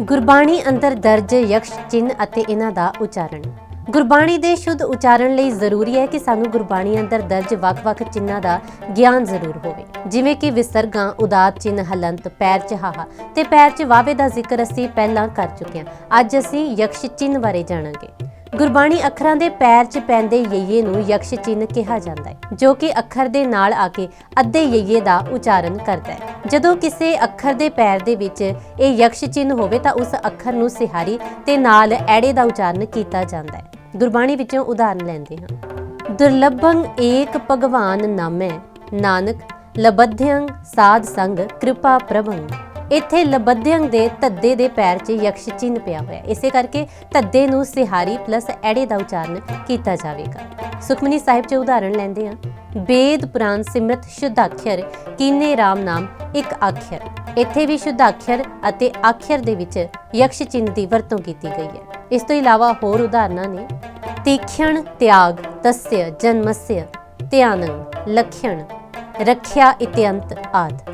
ਗੁਰਬਾਣੀ ਅੰਦਰ ਦਰਜ, ਯਕਸ਼ ਚਿੰਨ ਅਤੇ ਇਹਨਾਂ ਦਾ ਉਚਾਰਨ। ਗੁਰਬਾਣੀ ਦੇ ਸ਼ੁੱਧ ਉਚਾਰਨ ਲਈ ਜ਼ਰੂਰੀ ਹੈ ਕਿ ਸਾਨੂੰ ਗੁਰਬਾਣੀ ਅੰਦਰ ਦਰਜ ਵੱਖ-ਵੱਖ ਚਿੰਨਾਂ ਦਾ ਗਿਆਨ ਜ਼ਰੂਰ ਹੋਵੇ। ਜਿਵੇਂ ਕਿ ਵਿਸਰਗਾਂ, ਉਦਾਤ ਚਿੰਨ ਹਲੰਤ, ਪੈਰ ਚ ਹਾਹਾ। ਤੇ ਪੈਰ ਚ ਵਾਵੇ ਦਾ ਜ਼ਿਕਰ ਅਸੀਂ ਪਹਿਲਾਂ ਕਰ ਚੁੱਕੇ ਹਾਂ। ਅੱਜ ਅਸੀਂ ਯਕਸ਼ ਚਿੰਨ ਬਾਰੇ ਜਾਣਾਂਗੇ। ਗੁਰਬਾਣੀ ਅੱਖਰਾਂ ਦੇ ਪੈਰ 'ਚ ਪੈਂਦੇ ਯਈਏ ਨੂੰ ਯਕਸ਼ ਚਿੰਨ ਕਿਹਾ ਜਾਂਦਾ ਹੈ, ਜੋ ਕਿ ਅੱਖਰ ਦੇ ਨਾਲ ਆ ਕੇ ਅੱਧੇ ਯਈਏ ਦਾ ਉਚਾਰਨ ਕਰਦਾ ਹੈ। ਜਦੋਂ ਕਿਸੇ ਅੱਖਰ ਦੇ ਪੈਰ ਦੇ ਵਿੱਚ ਇਹ ਯਕਸ਼ ਚਿੰਨ ਹੋਵੇ ਤਾਂ ਉਸ ਅੱਖਰ ਨੂੰ ਸਿਹਾਰੀ ਤੇ ਨਾਲ ਐੜੇ ਦਾ ਉਚਾਰਨ ਕੀਤਾ ਜਾਂਦਾ ਹੈ। ਗੁਰਬਾਣੀ ਵਿੱਚੋਂ ਉਦਾਹਰਨ ਲੈਂਦੇ ਹਾਂ। ਦੁਰਲਭੰ ਏਕ ਭਗਵਾਨ ਨਾਮੈ, ਨਾਨਕ ਲਬਧਯੰ ਸਾਧ ਸੰਗ ਕਿਰਪਾ ਪ੍ਰਭੰ। ਇੱਥੇ ਲਬਧਯੰ ਦੇ ਧੱਦੇ ਦੇ ਪੈਰ 'ਚ ਯਕਸ਼ ਚਿੰਨ ਪਿਆ ਹੋਇਆ। ਇਸੇ ਕਰਕੇ ਧੱਦੇ ਨੂੰ ਸਿਹਾਰੀ ਪਲੱਸ ਐੜੇ ਦਾ ਉਚਾਰਨ ਕੀਤਾ ਜਾਵੇਗਾ। ਸੁਖਮਨੀ ਸਾਹਿਬ 'ਚ ਉਦਾਹਰਣ ਲੈਂਦੇ ਹਾਂ। ਬੇਦ ਪੁਰਾਨ ਸਿਮਰਤ ਸ਼ੁੱਧਾਖਰ ਕੀਨੇ RAM ਨਾਮ ਇੱਕ ਆਖਰ ਇੱਥੇ ਵੀ ਸ਼ੁੱਧਾਖਰ ਅਤੇ ਆਖਰ ਦੇ ਵਿੱਚ ਯਕਸ਼ ਚਿੰਨ ਦੀ ਵਰਤੋਂ ਕੀਤੀ ਗਈ ਹੈ। ਇਸ ਤੋਂ ਇਲਾਵਾ ਹੋਰ ਉਦਾਹਰਨਾਂ ਨੇ, ਤੀਖਣ ਤਿਆਗ ਤਸਯ ਜਨਮਸਯ ਧਿਆਨੰ ਲਖਣ, ਰੱਖਿਆ ਇਤਿਅੰਤ ਆਦਿ।